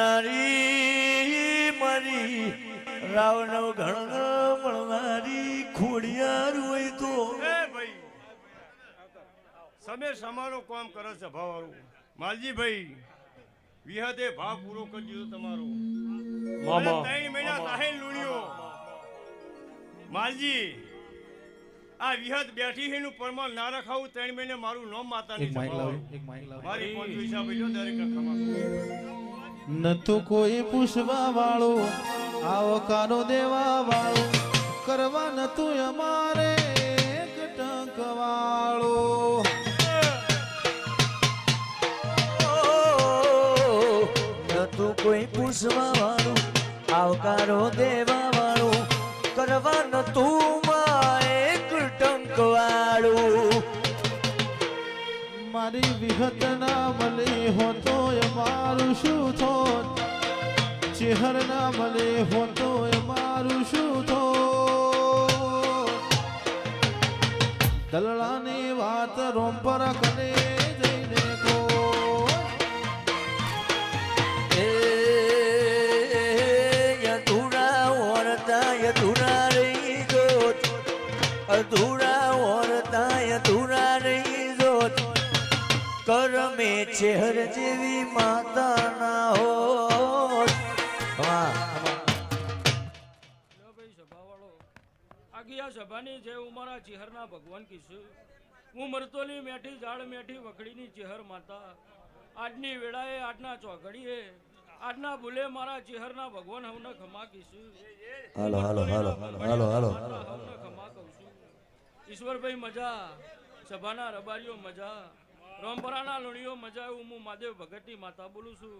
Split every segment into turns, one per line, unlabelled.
રેનારી મારી રાવણ ઘણ મળનારી ખોડિયાર હોય તો.
એ ભાઈ સમે સમારો કામ કરે છે ભાવાળું. માલજી ભાઈ વિહતે ભાવ પૂરો કરી દીધો તમારો.
મામા.
ત્રણ મહિના સાહેલ લુણ્યો. માલજી આ વિહત બેઠી એનું પરમાણ ના રખાવું ત્રણ મહિને મારું નામ માતાની
એક
માઈક
લાવો એક માઈક લાવો.
મારી પાંચ પૈસા ભાઈ દરેક ખમા
તો કોઈ પૂછવા વાળો આવકારો દેવા વાળો કરવા નતું અમારે એક ટંક વાળો.
નતું કોઈ પૂછવા વાળું આવકારો દેવા વાળું કરવા એક ટંક વાળું
મારી વિહત ના મળે હોતો મારું શું થોત ચેહર ના મળે હોતો મારું શું થોત દલડાની વાત રોમપર કરે જઈને કો
અધૂરા ઓરતા અધૂરા રહી જોત અધૂરા ચેહર જેવી
સભાની જે હું મારા ચેહરના ભગવાન કીશું. હું મરતોલી મેઠી ઝાડ મેઠી વખડીની ચેહર માતા. આજની વેળાએ આજના ચોઘડીએ આજના ભૂલે મારા ચેહરના ભગવાન હવને ખમા કીશું.
હાલો હાલો હાલો હાલો હાલો
માતા ખમા કહું છું. ઈશ્વરભાઈ મજા સભાના રબારીઓ મજા. રોમપરાના લુણીઓ મજા એવું હું મહાદેવ ભગતની માતા બોલું છું.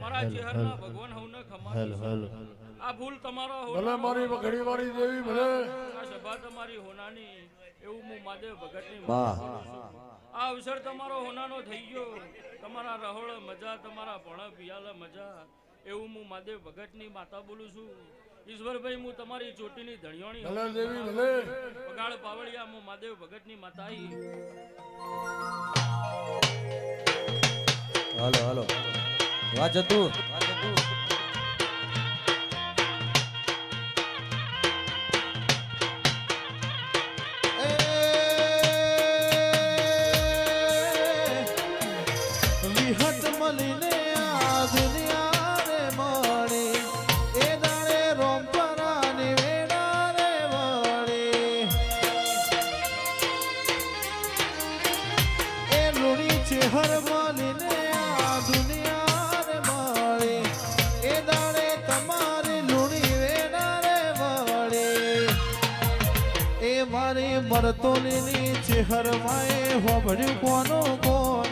મારા ચહેરના ભગવાન હવને ખમા આ ભૂલ તમારો
ભલે મારી વખડી વાળી દેવી ભલે.
આ સભા તમારી હોનાની એવું હું મહાદેવ ભગતની
માતા
આ અવસર તમારો હોનાનો થઈ ગયો. તમારા રહોળ મજા તમારા ભણ પિયાલ મજા એવું હું મહાદેવ ભગતની માતા બોલું છું. ઈશ્વરભાઈ હું તમારી ચોટીની ધણિયોણી
ભલે દેવી ભલે.
પગાળ પાવળિયા હું મહાદેવ ભગતની માતા
હાલો હાલો. વાહ જતું.
મારી મરતોલીની ચેહર માએ હોભળ્યું કોનો કોણ?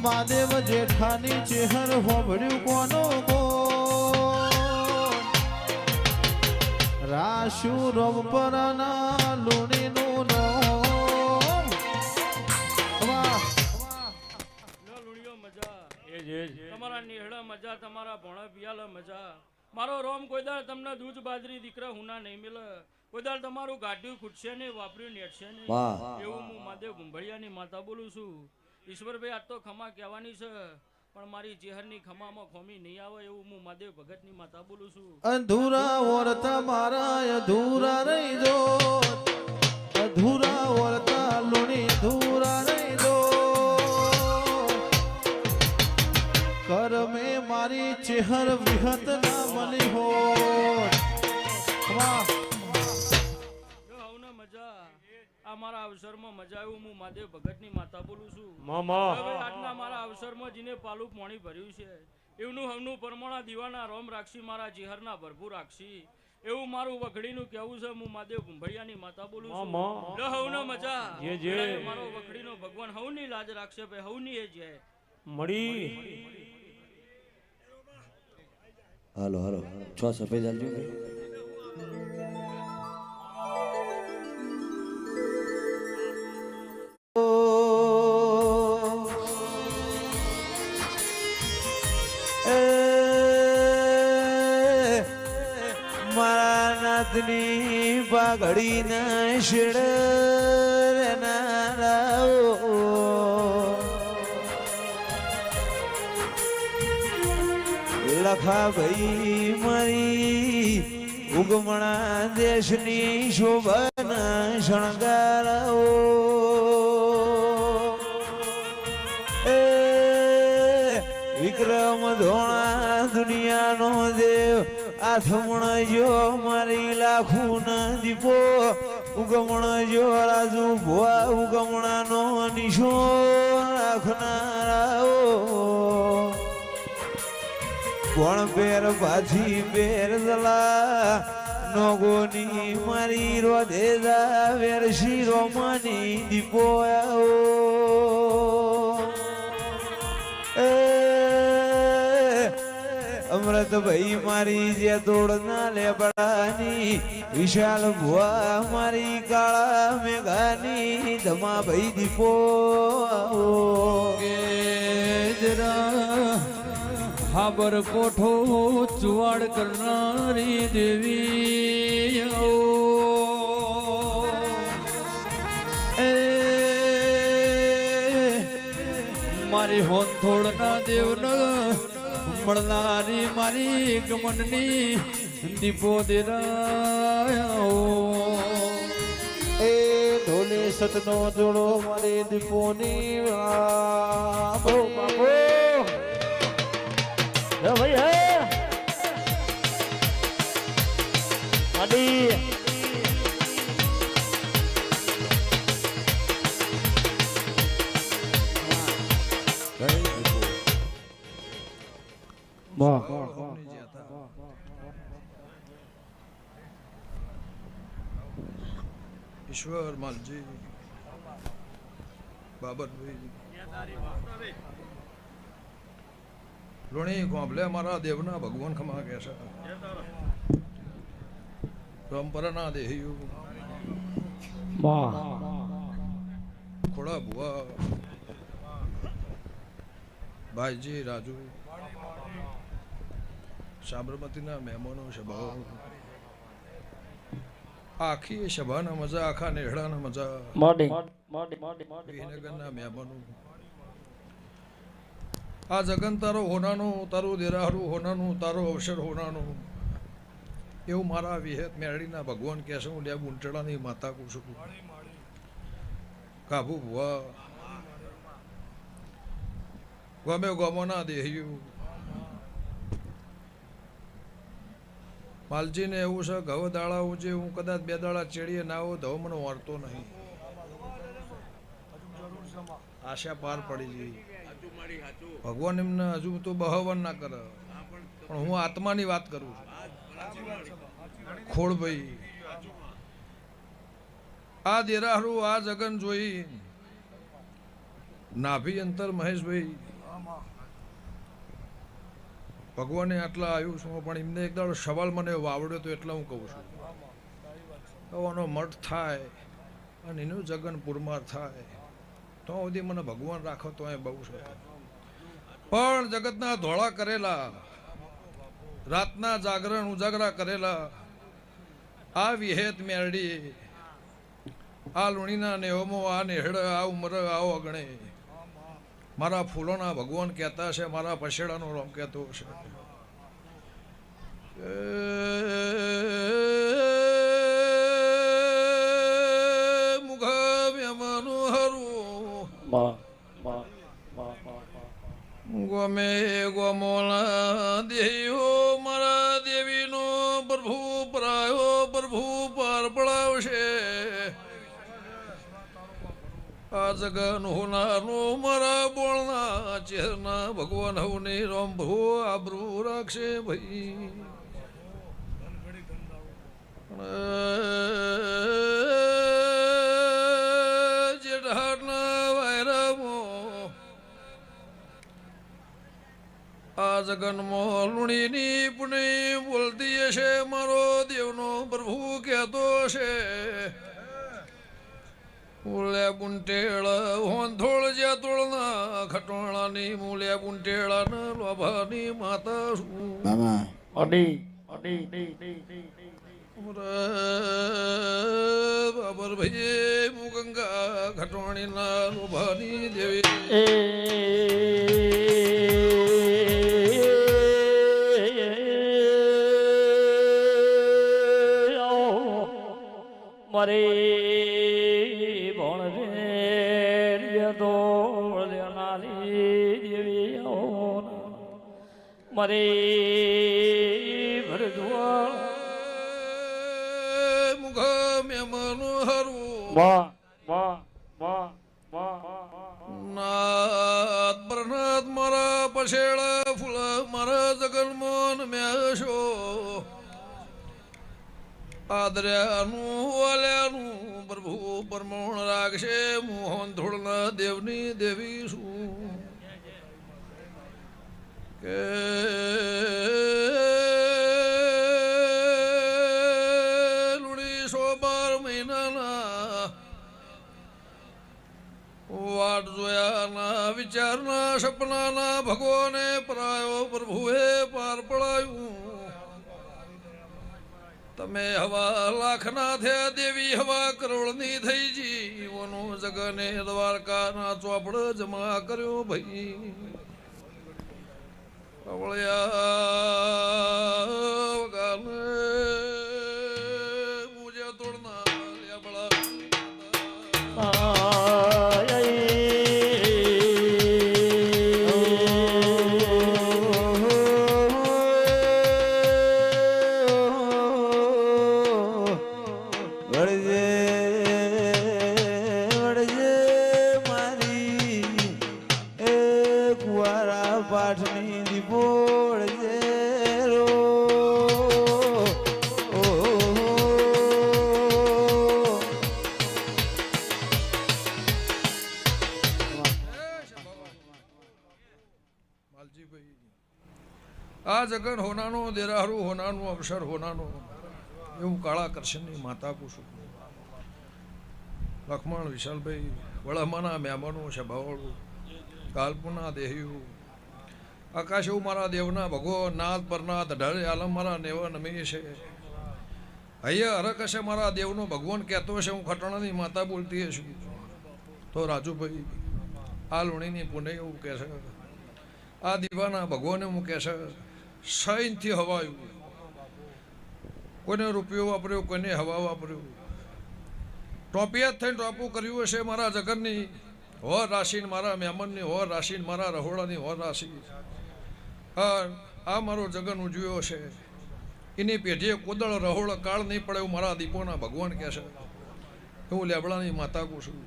મહાદેવ જેઠાની ચેહર હોભળ્યું કોનો કોણ? રાશુ રમપરાના લુણીનું નામ. વાહ.
લુણીઓ, મજા.
એ જ
તમારા નિહળા મજા, તમારા ભણ પિયાલ મજા. મારો રોમ કોઈ તમને દૂધ બાજરી દીકરા હુના નહીં મિલે. કોઈ તમારું ગાઢ્યું ખૂટશે ને વાપર્યું નેટશે
ને?
એવું હું મહાદેવ ગુંભળિયાની માતા બોલું છું. ઈશ્વરભાઈ આ તો ખમા કહેવાની છે પણ મારી ચેહરની ખમામાં ખોમી નહીં આવે એવું હું મહાદેવ ભગતની માતા બોલું છું.
અધૂરા ઓરતા મારા અધૂરા રહી દો અધૂરા ઓરતા લુણી ધૂરા રહી દો કરમે મારી ચેહર વિહત ના મળી હો વાહ.
આ મારા અવસરમાં મજા આવ્યું હું મહાદેવ ભગતની માતા બોલું છું. આજના મારા અવસરમાં જીને પાલું પાણી ભર્યું છે. એવનું હવનું પરમાણા દીવાના રોમ રાખશી મારા જીહરના ભરપૂર રાખશી એવું મારું વખડીનું કેવું છે હું મહાદેવ કુંભળિયાની માતા બોલું છું. હવનો મજા.
જે જે.
મારો વખડીનો ભગવાન હવની લાજ રાખશે ભાઈ હવની એ જય
મળી.
હાલો હાલો. છ સફેદ આલજો નાથની પાઘડી ના શેડ ના લખા ભાઈ મારી ઉગમણા દેશની શોભના શણગારાઓ. આથમણ જો મારી લાખું ના દીપો. ઉગમણ જો રાજુ ભુવા, ઉગમણાનો નિશો રાખનારાઓ. કોણ પેર પાછી પેર જલા, નોગોની મારી રોધે વેર શીરો માની દીપો આવો અમૃત ભાઈ મારી જે તોડના લેબડાની વિશાલ ભુવા મારી કાળા મેઘાની ધમા ભાઈ દીપો
હાબર કોઠો ચુવાડ કરનારી દેવી મારી હોન થોડના દેવન મળનારી મારી ગમનની દીપો દેરાયો.
એ ઢોલે સતનો જોડો મારે દીપોની બાપો. ભાઈ હે.
ઈશ્વર માલજી, બાબતભાઈ. લોણી ગોંભલે મારા દેવના ભગવાન ખમા કે છે. પરંપરાના દેહયુ ખોડા ભુવા. ભાઈજી, રાજુ. સાબરમતીના મહેમાનો સભા આખી સભાના મજા આખા નેહડાના મજા. વિનગરના મહેમાનો. આ જગન તારો હોનાનું તારું દેરાહરું હોનાનું તારો અવસર હોનાનું. એવું મારા વિહેત મેળીના ભગવાન કહે છે હું લે બુંટડાની માતા કહું છું. કાબુ ભુવા. ગમે ગમોના દેહ્યું. માલજીને એવું છે ઘવ દાડા ઉજે હું કદાચ બે દાડા ચેડીએ ના આવું તો મને વાળતો નહીં. આશા પાર પડી જઈ. ભગવાન એમને હજુ તો બહવન ના કરે. પણ હું આત્માની વાત કરું છું. ખોડભાઈ, આ દેરાહરું, આ જગન જોઈ, નાભી અંતર મહેશભાઈ. ભગવાને આટલા આવ્યું છું, પણ એમને એક દાડો સવાલ મને વાવડ્યો તો એટલા હું કહું છું. આનો મઠ થાય અને એનું જગન પુરમાર થાય, તો સુધી મને ભગવાન રાખો તો એ બહુ છે. પણ જગતના ધોળા કરેલા, રાતના જાગરણ ઉજાગરા કરેલા, આ વિહેત મેરડી આ લુણીના નેહમો, આ નેહડ, આ ઉમર આવો અગણે મારા ફૂલોના ભગવાન કહેતા છે મારા પછેડાનો રોમ કહેતો છે. ગમે ગોમોલા દેહો મારા દેવીનો પ્રભુ પરાયો પ્રભુ પાર પડાવશે. આ જગન હોનારનું મારા બોળના ચેરના ભગવાન હવને રામ ભો આબરૂ રાખશે ભાઈ. આ જગનમાં લુણીની પુણી બોલતી હશે, મારો દેવનો પ્રભુ કહેતો છે મૂલે બુંટેળ હોંધોળ જે તોળના ખટોળાની મૂલે બુંટેળાના લોભાની માતા શું
મામા અડી
બાબર ભાઈ મુ ગંગા ખટોણીના લોભાની દેવી
મરે મારે ભરજવા
મુખ મેમનું હરું
વાહ વાહ વાહ વાહ
નાથ મારા પછેડા ફૂલ મારા જગન્મોહન મેશો. આદર્યાનું વાલ્યાનું પ્રભુ પરમોણ રાખશે મોહન ધોળના દેવની દેવી શું કે સો બાર મહિનાના વાટ જોયાના વિચારના સપનાના ભગવાને પરાયો પ્રભુએ પાર પડાયું તમે હવા લાખના થયા દેવી હવા કરોડની થઈ જીવોનું જગને દ્વારકાના ચોપડ જમા કર્યો ભાઈ
Oh, well, yeah. oh
God, આ જગન હોનાનો દેરારું હોનાનું, અવસર હોનાનો. એવું કાળા કરશનની માતા પૂછું. લખમણ, વિશાલભાઈ વળહમાના મહેમાનો, સભાવાળું, કાલ્પના દેહ્યું આકાશ એવું મારા દેવના ભગવો નાથ, પરનાથ ઢરે આલમ મારા નેવ નમી છે. અહીંયા હરકશે મારા દેવનો ભગવાન કહેતો છે હું ખટણાની માતા બોલતી છું તો રાજુભાઈ, આ લુણીની પુણે એવું કહે છે આ દીવાના ભગવાને કહે છે હવા હવાયું. કોઈને રૂપિયો વાપર્યો, કોઈને હવા વાપર્યો. ટોપિયા જ થઈને ટોપું કર્યું હશે મારા જગનની. હો રાશિ મારા મહેમાનની, હો રાશિ મારા રહોડાની, હો રાશિ. આ મારો જગન ઉજવ્યો છે. એની પેઢીએ કોદળ રહોળ કાળ નહીં પડે એવું મારા દીપોના ભગવાન કહે છે. હું લેબડાની માતા કહું છું.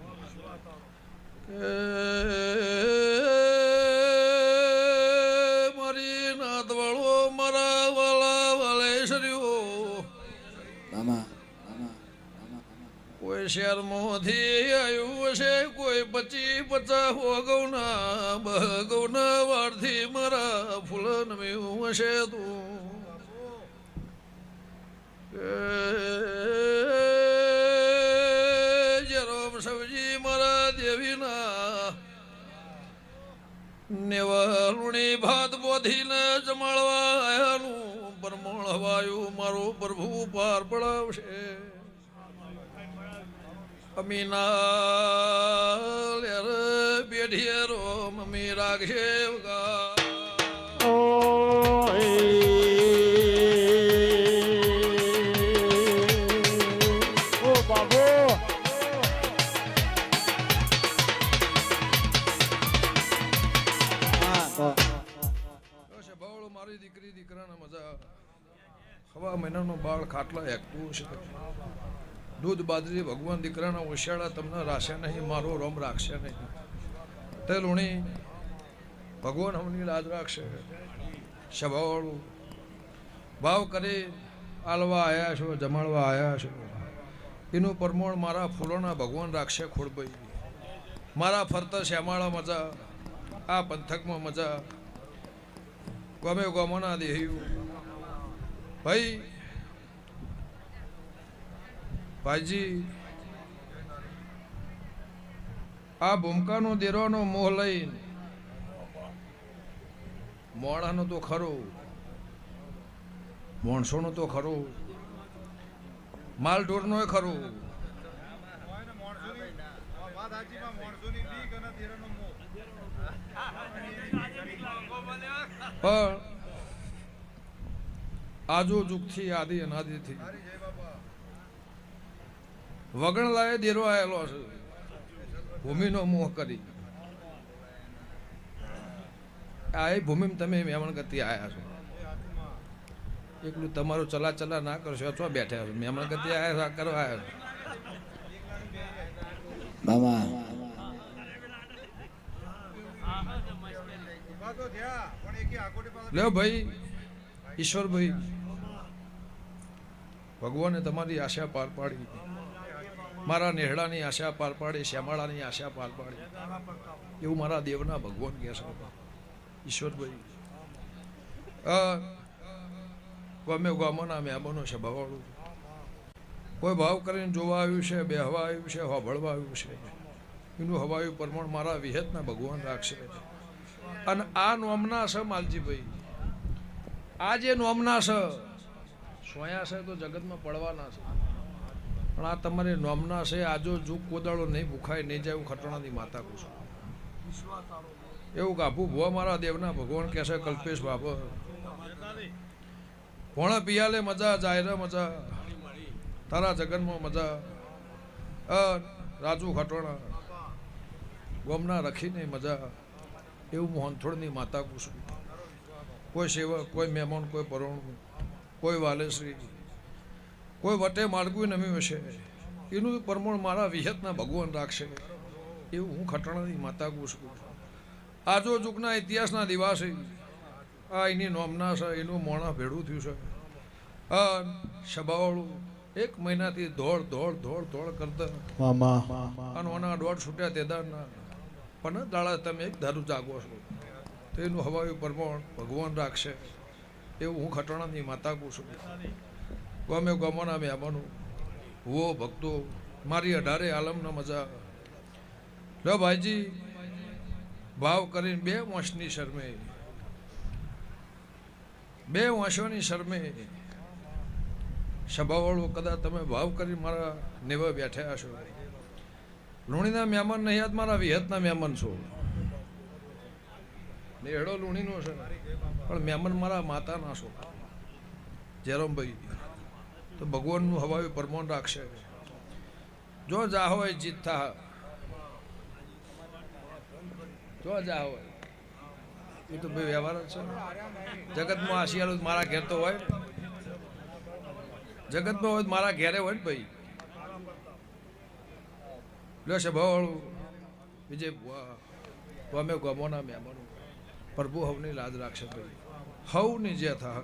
કોઈ શહેરમાંથી આવ્યું હશે કોઈ પચી પચા ગૌના બહગૌના વારથી મારા ફૂલન મેવું હશે તું. જરોમ સબજી મારા દેવીના નેવાલુણી ભાત બોધીને જમાડવા આયાનું પરમોણ હવાયું મારું પ્રભુ પાર પડાવશે. અમીના લેર બેઠીએ રો મમ્મી રાખશે વગા
ઓ બાબો.
છે બાવળો મારી દીકરી દીકરાને મજા હવા મહિનાનો બાળ ખાટલા હેકતું છે દૂધ બાજરી ભગવાન દીકરાના ઓશિયાળા તમને રાશે નહીં, મારો રોમ રાખશે નહીં. તે લુણી ભગવાન હમની લાજ રાખશે. સભાવાળું ભાવ કરી આલવા આવ્યા છો, જમાડવા આવ્યા છો. એનું પરમોણ મારા ફૂલોના ભગવાન રાખશે ખોડભાઈ મારા ફરતા શ્યામાળા મજા, આ પંથકમાં મજા. ગમે ગમોના દેહ્યું. ભાઈ ભાઈજી, આ ભૂમકાનો દેરવાનો મોહ લઈને મોડાનો તો ખરો, મોણસોનો તો ખરો માલ ઢોરનો ખરો. પણ આજો જુગથી આદિ અનાદિથી. વગણ લાયે દેરો આવેલો છે. ભૂમિનો મોહ કરી. આ એ ભૂમિમાં તમે મહેમાન ગતિ આયા છો. એકલું તમારું ચલા ચલા ના કરશો અથવા બેઠા છો? મહેમાન ગતિ આવ્યા છો કરવા આવ્યા છો?
મામા.
લ્યો ભાઈ ઈશ્વરભાઈ. ભગવાને તમારી આશા પાર પાડી. મારા નેહડાની આશા પાર પાડી, શ્યામાળાની આશા પાર પાડી. એવું મારા દેવના ભગવાન કહે છે ઈશ્વરભાઈ. ગમે ગામોના મહેમાનો છે, ભવાળું. કોઈ ભાવ કરીને જોવા આવ્યું છે, બેહવા આવ્યું છે, હોભળવા આવ્યું છે. એનું હવાયું પ્રમાણ મારા વિહેતના ભગવાન રાખશે. અને આ નોમના છે માલજીભાઈ. આ જે નોમના છે, સોયા છે તો જગતમાં પડવાના છે. પણ આ તમારે નોમના છે, આજો જુગ કોદાળો નહીં ભૂખાય, નહીં જાય, હું ખટણાની માતા કહું છું. એવું કાપું ભો મારા દેવના, ભગવાન કહેશે કલ્પેશ બાબા ભોણા પિયાલે મજા, જાહેર મજા, તારા જગનમાં મજા, અ, રાજુ ખટોણા, ગોમના રખીને મજા. એવું મોહનથોડની માતા કુસુમ કોઈ સેવક, કોઈ મહેમાન, કોઈ પરોણ, કોઈ વાલેશ્રી કોઈ વટે માર્ગું નમ્યું હશે એનું પરમણ મારા વિહતના ભગવાન રાખશે. એવું હું ખટણાની માતા કુસુમ આજો જુગના ઇતિહાસના દિવાસી આ એની નોમના છે એનું મોણા ભેડું થયું છે. આ સભાવાળું એક મહિનાથી દોડ દોડ દોડ દોડ કરતા. અને ઓના દોડ છૂટ્યા તેદારના. પણ દાડા તમે એક ધારું જાગો છો. તો એનું હવાયું પરમણ ભગવાન રાખશે. એવું હું ખટણાની માતા કહું છું. ગમે ગમોના મહેમાનો, હુઓ, ભક્તો, મારી અઢારે આલમના મજા લો ભાઈજી, ભાવ કરીને બે વંશની શરમે. બે વંશોની શરમે. સભાવાળું કદાચ તમે ભાવ કરી મારા નેવા બેઠા છો લુણીના મહેમાન નહીં યાદ મારા વિહતના મહેમાન છો. નેહડો લુણીનો છે. પણ મહેમાન મારા માતાના છો. જેરોમભાઈ તો ભગવાનનું હવાયું પરમાન રાખશે. જો જા હોય જીત થા જો જા હોય એ તો ભાઈ વ્યવહાર જ છે. જગતમાં આશિયાળો મારા ઘેર તો હોય. જગતમાં હોય મારા ઘેરે હોય ને ભાઈ. લો છે ભાવાળું વિજય અમે ગમોના મહેમાનો. પ્રભુ હવની લાજ રાખશે ભાઈ. હવની જે થા